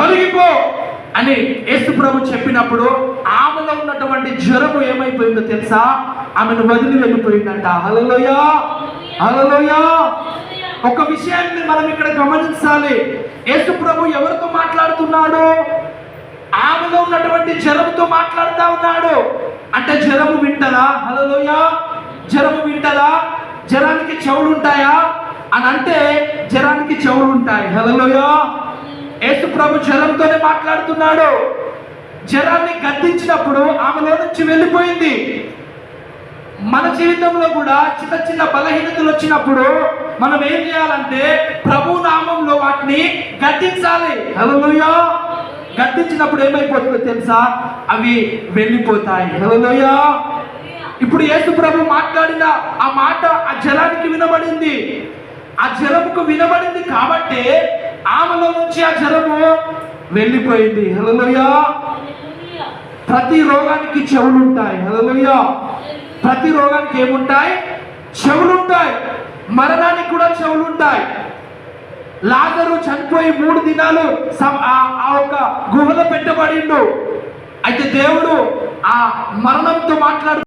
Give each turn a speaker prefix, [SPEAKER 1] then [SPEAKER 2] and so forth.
[SPEAKER 1] తొలగిపో అని యేసు ప్రభు చెప్పినప్పుడు ఆమెలో ఉన్నటువంటి జ్వరము ఏమైపోయిందో తెలుసా? ఆమెను వదిలి వెళ్ళిపోయిందంట. హలోయ హలోయ ఒక విషయాన్ని మనం ఇక్కడ గమనించాలి. యేసు ప్రభు ఎవరితో మాట్లాడుతున్నాడు? ఆమెలో ఉన్నటువంటి జ్వరంతో మాట్లాడుతా ఉన్నాడు. అంటే జ్వరము వింటదా? హలోయ జ్వరము వింటదా? జ్వరానికి చెవులు ఉంటాయా అని అంటే జ్వరానికి చెవులు ఉంటాయి హలోయ యేసు ప్రభు జ్వరంతోనే మాట్లాడుతున్నాడు. జ్వరాన్ని గద్దించినప్పుడు ఆమెలో నుంచి వెళ్ళిపోయింది. మన జీవితంలో కూడా చిన్న చిన్న బలహీనతలు వచ్చినప్పుడు మనం ఏం చేయాలంటే ప్రభు నామంలో వాటిని గద్దించాలి. హలోయో గద్దించినప్పుడు ఏమైపోతుందో తెలుసా? అవి వెళ్ళిపోతాయి. హలోయో ఇప్పుడు యేసు ప్రభు మాట్లాడిన ఆ మాట ఆ జలానికి వినబడింది. ఆ జలముకు వినబడింది కాబట్టి ఆమెలో నుంచి ఆ జలము వెళ్ళిపోయింది. హలోయ ప్రతి రోగానికి చెవులు ఉంటాయి హలోయ ప్రతి రోగానికి ఏముంటాయి? చెవులు ఉంటాయి మరణానికి కూడా చెవులు ఉంటాయి లాజరు చనిపోయి మూడు దినాలు ఆ ఒక గుహలో పెట్టబడిండు. అయితే దేవుడు ఆ మరణంతో మాట్లాడు